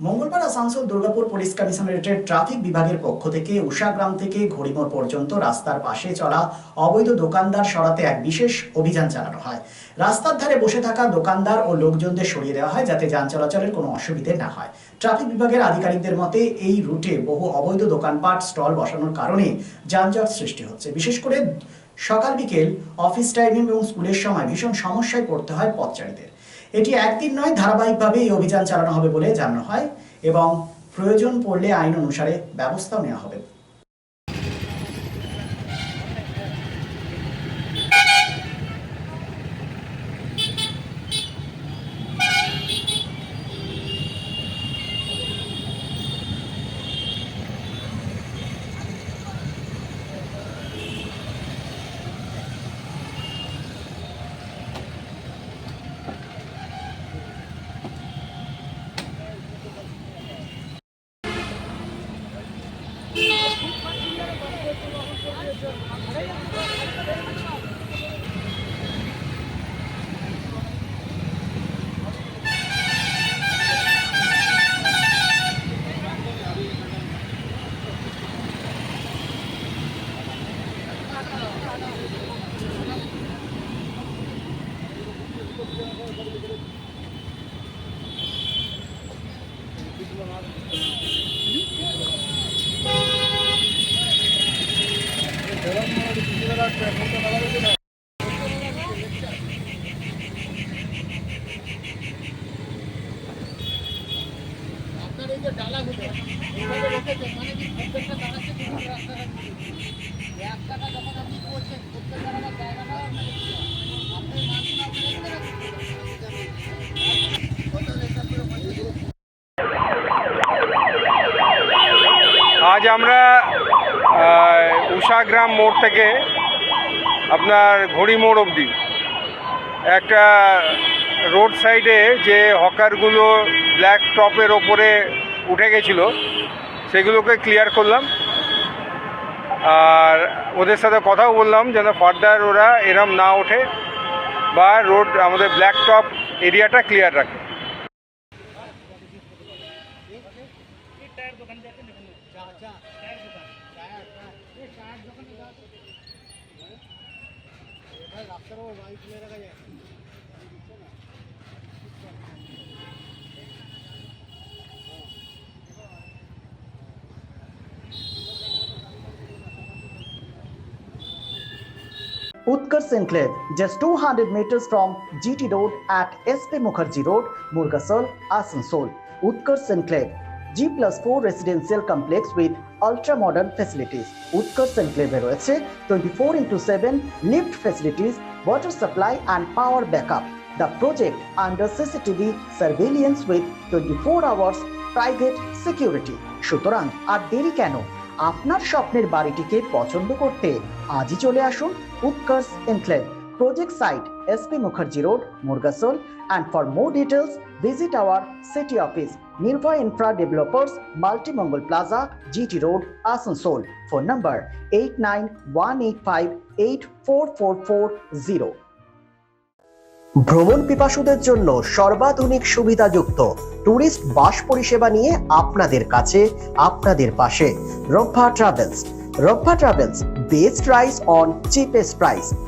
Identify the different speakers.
Speaker 1: মঙ্গলবার আসানসোল দুর্গাপুর পুলিশ কমিশনারেটের ট্রাফিক বিভাগের পক্ষ থেকে উষাগ্রাম থেকে ঘড়িমোড় পর্যন্ত রাস্তার পাশে চলা অবৈধ দোকানদার সরাতে এক বিশেষ অভিযান চালানো হয়। রাস্তার ধারে বসে থাকা দোকানদার ও লোকজনদের সরিয়ে দেওয়া হয় যাতে যান চলাচলের কোনো অসুবিধে না হয়। ট্রাফিক বিভাগের আধিকারিকদের মতে, এই রুটে বহু অবৈধ দোকানপাট, স্টল বসানোর কারণে যানজট সৃষ্টি হচ্ছে। বিশেষ করে সকাল বিকেল অফিস টাইমিং এবং স্কুলের সময় ভীষণ সমস্যায় পড়তে হয় পথচারীদের। এটি একদিন নয়, ধারাবাহিকভাবে এই অভিযান চালানো হবে বলে জানানো হয় এবং প্রয়োজন পড়লে আইন অনুসারে ব্যবস্থাও নেওয়া হবে।
Speaker 2: আপনার এই
Speaker 3: আজ আমরা উষাগ্রাম মোড় থেকে আপনার ঘড়ি মোড় অবধি। একটা রোড সাইডে যে হকারগুলো ব্ল্যাক টপের ওপরে উঠে গেছিল, সেগুলোকে ক্লিয়ার করলাম। আর ওদের সাথে কথাও বললাম, যেন ফার্দার ওরা এরম না ওঠে বা রোড, আমাদের ব্ল্যাক টপ এরিয়াটা ক্লিয়ার রাখে।
Speaker 2: রাস্তার ওপর
Speaker 1: Utkarsh Enclave, just 200 meters from GT Road at SP Mukherjee Road, Murgasol, Asansol. Utkarsh Enclave, G plus four residential complex with ultra modern facilities Utkarsh এনক্লেভে রয়েছে twenty four into seven lift facilities water supply and power back up the project under CCTV surveillance with twenty four hours private security সুতরাং আর দেরি কেন? আপনার স্বপ্নের বাড়িটিকে পছন্দ করতে আজই চলে আসুন Utkarsh enclave more details visit our city office Nirbhay infra developers Multimangal plaza GT road Asansol phone number eight nine one eight five eight four four four zero ভ্রমণ পিপাসুদের জন্য সর্বাধুনিক সুবিধাযুক্ত ট্যুরিস্ট বাস পরিষেবা নিয়ে আপনাদের কাছে, আপনাদের পাশে। Rabba travels Rabba travels best price on cheapest price